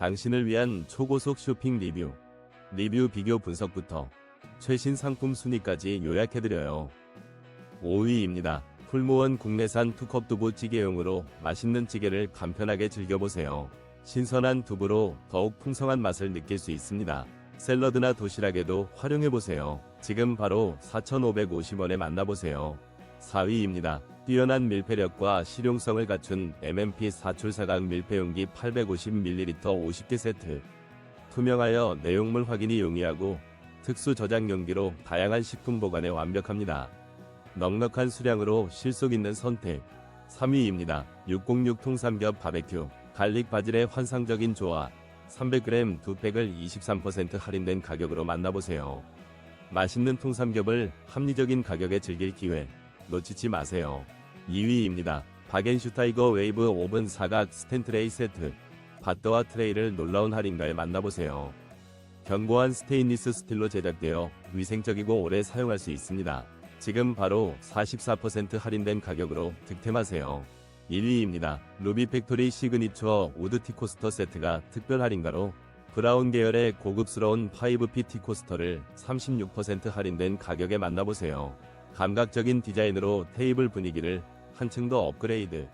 당신을 위한 초고속 쇼핑 리뷰. 리뷰 비교 분석부터 최신 상품 순위까지 요약해드려요. 5위입니다. 풀무원 국내산 투컵 두부 찌개용으로 맛있는 찌개를 간편하게 즐겨보세요. 신선한 두부로 더욱 풍성한 맛을 느낄 수 있습니다. 샐러드나 도시락에도 활용해보세요. 지금 바로 4,550원에 만나보세요. 4위입니다. 뛰어난 밀폐력과 실용성을 갖춘 MMP 사출사각 밀폐용기 850ml 50개 세트. 투명하여 내용물 확인이 용이하고 특수 저장 용기로 다양한 식품 보관에 완벽합니다. 넉넉한 수량으로 실속 있는 선택. 3위입니다. 606 통삼겹 바베큐. 갈릭 바질의 환상적인 조화. 300g 두 팩을 23% 할인된 가격으로 만나보세요. 맛있는 통삼겹을 합리적인 가격에 즐길 기회. 놓치지 마세요. 2위입니다. 바겐슈타이거 웨이브 오븐 사각 스탠트레이 세트. 밭더와 트레이를 놀라운 할인가에 만나보세요. 견고한 스테인리스 스틸로 제작되어 위생적이고 오래 사용할 수 있습니다. 지금 바로 44% 할인된 가격으로 득템하세요. 1위입니다. 루비 팩토리 시그니처 우드 티코스터 세트가 특별 할인가로 브라운 계열의 고급스러운 5P 티코스터를 36% 할인된 가격에 만나보세요. 감각적인 디자인으로 테이블 분위기를 한층 더 업그레이드.